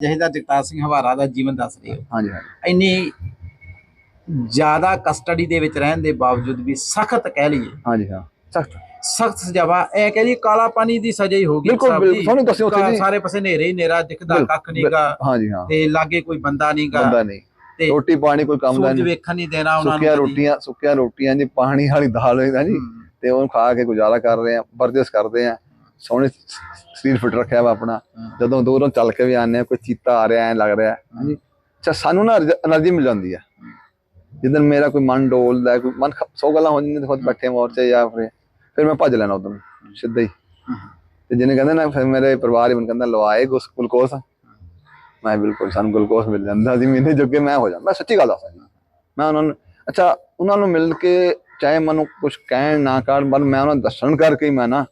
ਜਹੇਦਾਰ ਜਗਤਾਰ ਸਿੰਘ ਹਵਾਰਾ ਦਾ ਜੀਵਨ ਦੱਸ ਰਹੇ ਹੋ। ਹਾਂਜੀ ਹਾਂਜੀ। ਇੰਨੀ ਜ਼ਿਆਦਾ ਕਸਟਡੀ ਦੇ ਵਿੱਚ ਰਹਿਣ ਦੇ ਬਾਵਜੂਦ ਵੀ ਸਖਤ ਕਹਿ ਲਈਏ। ਹਾਂਜੀ ਹਾਂ। ਸਖਤ। ਸਖਤ ਸਜ਼ਾਵਾ ਇਹ ਕਹਿ ਲਈਏ ਕਾਲਾ ਪਾਣੀ ਦੀ ਸਜ਼ਾ ਹੀ ਹੋਗੀ ਬਿਲਕੁਲ, ਬਿਲਕੁਲ। ਤੁਹਾਨੂੰ ਦੱਸਿਓ ਉੱਥੇ। ਸਾਰੇ ਪਾਸੇ ਹਨੇਰੇ ਹੀ ਹਨੇਰਾ ਦਿਖਦਾ ਕੱਖ ਨਹੀਂਗਾ ਹਾਂਜੀ ਹਾਂ। ਤੇ ਲਾਗੇ ਕੋਈ ਬੰਦਾ ਨਹੀਂਗਾ ਬੰਦਾ ਨਹੀਂ ਤੇ ਰੋਟੀ ਪਾਣੀ ਕੋਈ ਕੰਮ ਦਾ ਨਹੀਂ ਵੇਖਣ ਨਹੀਂ ਦੇਣਾ ਉਹਨਾਂ ਨੂੰ ਸੁੱਕੀਆਂ। ਰੋਟੀਆਂ ਸੁੱਕੀਆਂ ਰੋਟੀਆਂ ਜੀ ਪਾਣੀ ਵਾਲੀ ਦਾਲ ਹੈ ਜੀ। ਤੇ ਉਹਨੂੰ ਖਾ ਕੇ ਗੁਜ਼ਾਰਾ ਕਰ ਰਹੇ ਆ ਵਰਜਿਸ਼ ਕਰਦੇ ਆ। ਸੋਹਣੇ ਸਰੀਰ ਫਿਟ ਰੱਖਿਆ ਵਾ ਆਪਣਾ। ਜਦੋਂ ਦੂਰੋਂ ਚੱਲ ਕੇ ਵੀ ਆਨੇ ਕੋਈ ਚੀਤਾ ਆ ਰਿਹਾ ਐ ਲੱਗ ਰਿਹਾ ਅੱਛਾ ਸਾਨੂੰ ਨਾ એનર્ਜੀ ਮਿਲ ਜਾਂਦੀ ਆ। ਜਦੋਂ ਮੇਰਾ ਕੋਈ ਮਨ ਡੋਲਦਾ ਕੋਈ ਮਨ ਸੌ ਗੱਲਾਂ ਹੋ ਜਾਂਦੀਆਂ ਖੁਦ ਬੈਠੇ ਮੋਰਚੇ ਜਾਂ ਫਿਰ ਫਿਰ ਮੈਂ ਭੱਜ ਲੈਣਾ ਉਦੋਂ ਸਿੱਧਾ ਹੀ। ਤੇ ਜਿਹਨੇ ਕਹਿੰਦਾ ਨਾ ਫਿਰ ਮੇਰੇ ਪਰਿਵਾਰ ਹੀ ਮੈਨੂੰ ਕਹਿੰਦਾ ਲਵਾਏ ਗੁਲਕੋਸ। ਮੈਂ ਬਿਲਕੁਲ ਸਾਨੂੰ ਗੁਲਕੋਸ ਮਿਲ ਜਾਂਦਾ ਸੀ ਮੈਨੇ ਜੋਗੇ ਮੈਂ ਹੋ ਜਾਂਦਾ ਮੈਂ ਸੱਚੀ ਗੱਲ ਦੱਸਾਂ ਮੈਂ ਉਹਨਾਂ ਨੂੰ ਅੱਛਾ ਉਹਨਾਂ ਨੂੰ ਮਿਲ ਕੇ ਚਾਹੇ ਮੈਨੂੰ ਕੁਝ ਕਹਿਣ ਨਾ ਕਰ ਪਰ ਮੈਂ ਉਹਨਾਂ ਨੂੰ ਦਰਸ਼ਨ ਕਰਕੇ ਹੀ ਮੈਂ ਨਾ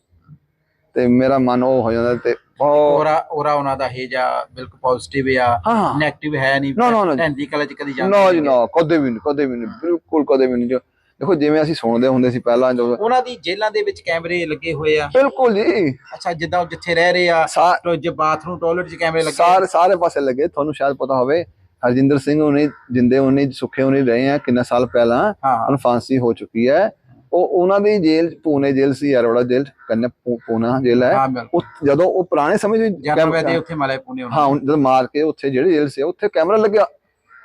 ਤੇ ਮੇਰਾ ਮਨ ਉਹ ਹੋ ਜਾਂਦਾ ਤੇ ਬਹੁਤ ਔਰਾ ਔਰਾ ਉਹਨਾਂ ਦਾ ਹੈ ਜਾਂ ਬਿਲਕੁਲ ਪੋਜ਼ਿਟਿਵ ਆ ਹਾਂ। ਨੈਗੇਟਿਵ ਹੈ ਨਹੀਂ No, no, ਕਲਚ ਕਦੀ ਜਾਂਦੇ ਨਾ ਜੀ। ਨਾ ਕਦੇ ਵੀ ਨਹੀਂ ਕਦੇ ਵੀ ਨਹੀਂ ਬਿਲਕੁਲ ਕਦੇ ਵੀ ਨਹੀਂ। ਜੋ ਦੇਖੋ ਜਿਵੇਂ ਅਸੀਂ ਸੁਣਦੇ ਹੁੰਦੇ ਸੀ ਪਹਿਲਾਂ ਜੋ ਉਹਨਾਂ ਦੀ ਜੇਲ੍ਹਾਂ ਦੇ ਵਿੱਚ ਕੈਮਰੇ ਲੱਗੇ ਹੋਏ ਆ। ਬਿਲਕੁਲ ਜੀ। ਅੱਛਾ ਜਿੱਦਾਂ ਉਹ ਜਿੱਥੇ ਰਹਿ ਰਹੇ ਆ ਸਾ- ਤੋ ਜੇ ਬਾਥਰੂਮ ਟਾਇਲਟ 'ਚ ਕੈਮਰੇ ਲੱਗੇ ਸਾਰੇ ਸਾਰੇ ਪਾਸੇ ਲੱਗੇ ਤੁਹਾਨੂੰ ਸ਼ਾਇਦ ਪਤਾ ਹੋਵੇ ਹਰਜਿੰਦਰ ਸਿੰਘ ਉਹਨੇ ਜਿੰਦੇ ਉਹਨੇ ਸੁੱਖੇ ਉਹਨੇ ਰਹੇ ਆ ਕਿੰਨਾ ਸਾਲ ਪਹਿਲਾਂ ਹਾਂ। ਉਹਨੂੰ ਫਾਂਸੀ ਹੋ ਚੁੱਕੀ ਹੈ। ਉਹ ਉਹਨਾਂ ਦੀ ਜੇਲ੍ਹ ਪੂਨੇ ਜੇਲ੍ਹ ਸੀ ਅਰੋੜਾ ਜੇਲ੍ਹ ਕੰਨੇ ਪੂਨਾ ਜੇਲ੍ਹ ਹੈ। ਹਾਂ ਬਿਲਕੁਲ। ਉਹ ਜਦੋਂ ਉਹ ਪੁਰਾਣੇ ਸਮੇਂ ਵਿੱਚ ਜਦ ਕੈਮ- ਉੱਥੇ ਮਲੇ ਪੁਣੇ ਹਾਂ ਹੁਣ ਜਦੋਂ ਮਾਰ ਕੇ ਉੱਥੇ ਜਿਹੜੀ ਜੇਲ੍ਹ ਸੀ ਉੱਥੇ ਕੈਮਰਾ ਲੱਗਿਆ।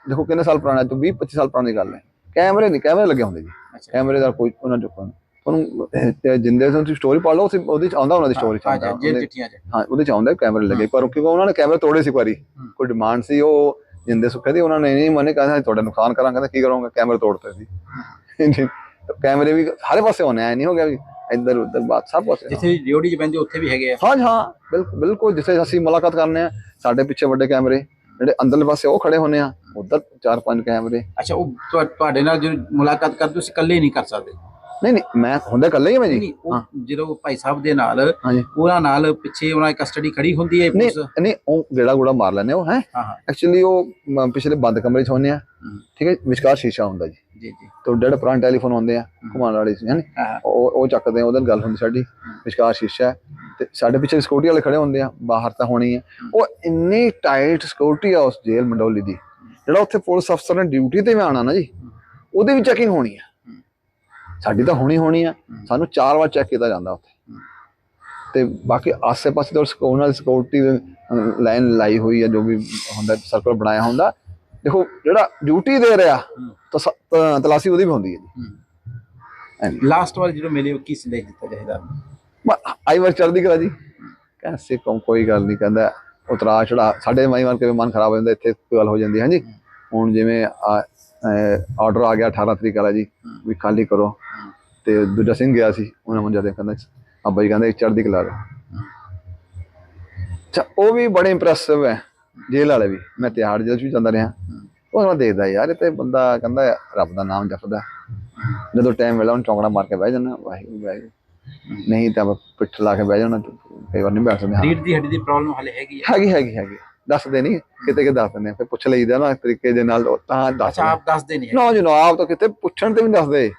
ਦੇਖੋ ਕਿੰਨੇ ਸਾਲ ਪੁਰਾਣਾ ਤੋਂ 20 25 ਸਾਲ ਪੁਰਾਣੀ ਗੱਲ ਹੈ। ਕੈਮਰੇ ਨਹੀਂ ਕੈਮਰੇ ਲੱਗੇ ਹੁੰਦੇ ਜੀ। ਅੱਛਾ। ਕੈਮਰੇ ਦਾ ਕੋਈ ਉਹਨਾਂ ਚੋਂ ਕੋਈ ਨਹੀਂ। ਤੁਹਾਨੂੰ ਤੇ ਜਿੰਦੇ ਤੋਂ ਤੁਸੀਂ ਸਟੋਰੀ ਪੜ੍ਹ ਲਓ ਉੱਥੇ ਉਹਦੇ ਚ ਆਉਂਦਾ ਉਹਨਾਂ ਦੀ ਸਟੋਰੀ ਚ ਆਉਂਦਾ। ਜੀ ਜੇਲ੍ਹ ਉਹਦੇ- ਚਿੱਠੀਆਂ 'ਚ। ਹਾਂ ਉਹਦੇ ਚ ਆਉਂਦਾ ਕੈਮਰੇ ਲੱਗੇ। ਪਰ ਕਿਉਂਕਿ ਉਹਨਾਂ ਨੇ ਕੈਮਰੇ ਤੋੜੇ ਸੀ ਇੱਕ ਵਾਰੀ। ਕੋਈ ਡਿਮਾਂਡ ਸੀ ਉਹ ਜਿੰਦੇ ਸੁੱਖੇ ਦੀ ਉਹਨਾਂ ਨੇ ਨਹੀਂ ਮੰਨੇ ਕਹਿੰਦਾ ਤੁਹਾਡਾ ਨੁਕਸਾਨ ਕਰਾਂਗੇ ਕਹਿੰਦਾ ਕੀ ਕਰੋਗੇ ਕੈਮਰੇ ਤੋੜਤੇ ਸੀ। ਕੈਮਰੇ ਵੀ ਸਾਰੇ ਪਾਸੇ ਹੋਣੇ ਆ ਨਹੀਂ ਹੋ ਗਿਆ ਵੀ ਇੱਧਰ ਉੱਧਰ ਬਾਤ ਸਭ ਪਾਸੇ ਜਿੱਥੇ ਡਿਊਟੀ 'ਚ ਬੈਠੇ ਉੱਥੇ ਵੀ ਹੈਗੇ ਆ? ਹਾਂ ਹਾਂ ਬਿਲਕੁਲ ਬਿਲਕੁਲ ਜਿੱਥੇ ਅਸੀਂ ਮੁਲਾਕਾਤ ਕਰਨੇ ਆ ਸਾਡੇ ਪਿੱਛੇ ਵੱਡੇ ਕੈਮਰੇ ਜਿਹੜੇ ਅੰਦਰਲੇ ਪਾਸੇ ਉਹ ਖੜੇ ਹੋਣੇ ਆ ਉਧਰ ਚਾਰ ਪੰਜ ਕੈਮਰੇ। ਅੱਛਾ ਉਹ ਤੁਹਾ- ਤੁਹਾਡੇ ਨਾਲ ਜਦੋਂ ਮੁਲਾਕਾਤ ਕਰਦੇ ਤੁਸੀਂ ਇਕੱਲੇ ਨਹੀਂ ਕਰ ਸਕਦੇ? ਨਹੀਂ ਨਹੀਂ ਮੈਂ ਹੁੰਦਾ ਇਕੱਲਾ ਹੀ ਮੈਂ ਜੀ। ਜਦੋਂ ਭਾਈ ਸਾਹਿਬ ਦੇ ਨਾਲ ਉਹਨਾਂ ਨਾਲ ਪਿੱਛੇ ਉਹਨਾਂ ਦੀ ਕਸਟਡੀ ਖੜੀ ਹੁੰਦੀ ਹੈ ਪੁਲਿਸ? ਨਹੀਂ ਉਹ ਗੇੜਾ ਗੂੜਾ ਮਾਰ ਲੈਂਦੇ ਉਹ ਹੈ? ਐਕਚੁਅਲੀ ਉਹ ਪਿਛਲੇ ਬੰਦ ਕਮਰੇ 'ਚ ਹੁੰਦੇ ਆ। ਠੀਕ ਹੈ ਵਿਚਕਾਰ ਸ਼ੀਸ਼ਾ ਹੁੰਦਾ ਜੀ। ਜੀ ਜੀ। ਤੇ ਜਿਹੜੇ ਪੁਰਾਣੇ ਟੈਲੀਫੋਨ ਹੁੰਦੇ ਆ ਘੁਮਾਉਣ ਵਾਲੇ ਸੀ ਹਨ ਉਹ ਉਹ ਚੱਕਦੇ ਆ ਉਹਦੇ ਨਾਲ ਗੱਲ ਹੁੰਦੀ ਸਾਡੀ ਵਿਚਕਾਰ ਸ਼ੀਸ਼ਾ ਤੇ ਸਾਡੇ ਪਿੱਛੇ ਸਿਕਿਉਰਿਟੀ ਵਾਲੇ ਖੜੇ ਹੁੰਦੇ ਆ ਬਾਹਰ ਤਾਂ ਹੋਣੀ ਹੈ। ਉਹ ਇੰਨੀ ਟਾਈਟ ਸਿਕਿਉਰਿਟੀ ਆ ਉਸ ਜੇਲ੍ਹ ਮੰਡੋਲੀ ਦੀ ਜਿਹੜਾ ਉੱਥੇ ਪੁਲਿਸ ਅਫਸਰ ਨੇ ਡਿਊਟੀ ਤੇ ਵੀ ਆਣਾ ਨਾ ਜੀ ਉਹਦੇ ਵੀ ਚੈਕਿੰਗ ਹੋਣੀ ਆ। ਸਾਡੀ ਤਾਂ ਹੋਣੀ ਹੋਣੀ ਆ ਸਾਨੂੰ ਚਾਰ ਵਾਰ ਚੈੱਕ ਕੀਤਾ ਜਾਂਦਾ ਉੱਥੇ। ਤੇ ਬਾਕੀ ਆਸੇ-ਪਾਸੇ ਤੋਂ ਸਿਕਿਉਰਿਟੀ ਲਾਈਨ ਲਾਈ ਹੋਈ ਆ ਜੋ ਵੀ ਹੁੰਦਾ ਸਰਕਲ ਬਣਾਇਆ ਹੁੰਦਾ ਦੇਖੋ ਜਿਹੜਾ ਡਿਊਟੀ ਦੇ ਰਿਹਾ ਤਾਂ ਤਲਾਸ਼ੀ ਉਹਦੀ ਵੀ ਹੁੰਦੀ ਹੈ ਜੀ। ਲਾਸਟ ਵਾਰ ਜਦੋਂ ਮਿਲੇ ਉਹ ਕੀ ਸੰਦੇਸ਼ ਦਿੱਤਾ ਮ- ਆਈ ਵਾਰ ਚੜਦੀ ਕਰਾ ਜੀ। ਕੈਸੇ ਕੋ ਕੋਈ ਗੱਲ ਨਹੀਂ ਕਹਿੰਦਾ ਉਤਰਾ ਚੜਾ ਸਾਡੇ ਮਾਈ ਮਾਰ ਕੇ ਮਨ ਖਰਾਬ ਹੋ ਜਾਂਦਾ ਇੱਥੇ ਗੱਲ ਹੋ ਜਾਂਦੀ ਹੈ ਹਾਂਜੀ? ਹੁਣ ਜਿਵੇਂ ਆਰਡਰ ਆ ਗਿਆ 18 ਤਰੀਕ ਵਾਲਾ ਜੀ ਵੀ ਖਾਲੀ ਕਰੋ। ਤੇ ਦੂਜਾ ਸਿੰਘ ਗਿਆ ਸੀ ਉਹਨਾਂ ਮੁੰਜਾ ਦੇ ਕਹਿੰਦਾ ਅੱਬਾ ਜੀ ਕਹਿੰਦੇ ਚੜਦੀ ਕਲਾ ਰੋ ਅੱਛਾ ਉਹ ਵੀ ਬੜੇ ਇੰਪ੍ਰੈਸਿਵ ਹੈ। ਜੇਲ੍ਹ ਵਾਲੇ ਵੀ ਮੈਂ ਤਿਹਾੜ ਜੇਲ੍ਹ 'ਚ ਵੀ ਜਾਂਦਾ ਰਿਹਾ। ਉਹ ਮੈਂ ਦੇਖਦਾ ਯਾਰ ਇਹ ਤੇ ਬੰਦਾ ਕਹਿੰਦਾ ਰੱਬ ਦਾ ਨਾਮ ਜਪਦਾ। ਜਦੋਂ ਟਾਈਮ ਮਿਲਿਆ ਉਹਨੂੰ ਚੌਂਕੜਾ ਮਾਰ ਕੇ ਬਹਿ ਜਾਣਾ ਵਾਹਿਗੁਰੂ ਵਾਹਿਗੁਰੂ। ਨਹੀਂ ਤਾਂ ਪਿੱਠ ਲਾ ਕੇ ਬਹਿ ਜਾਣਾ ਕਈ ਵਾਰ ਨਹੀਂ ਬੈਠ ਸਕਦੇ ਰੀੜ ਦੀ ਹੱਡੀ ਦੀ ਪ੍ਰੋਬਲਮ ਹਲੇ ਹੈਗੀ ਹੈ ਹੈਗੀ ਹੈਗੀ ਹੈਗੀ। ਦੱਸਦੇ ਨਹੀਂ ਕਿਤੇ ਕਿ ਦੱਸ ਦਿੰਦੇ ਆ, ਫਿਰ ਪੁੱਛ ਲਈਦਾ ਨਾ ਤਰੀਕੇ ਦੇ ਨਾਲ ਤਾਂ ਦੱਸ ਅੱਛਾ ਆਪ ਦੱਸਦੇ ਨਹੀਂ ਨਾ ਜੀ ਨਾ ਆਪ ਤਾਂ ਕਿਤੇ ਪੁੱਛਣ ਤੇ ਵੀ ਨੀ ਦੱਸਦੇ।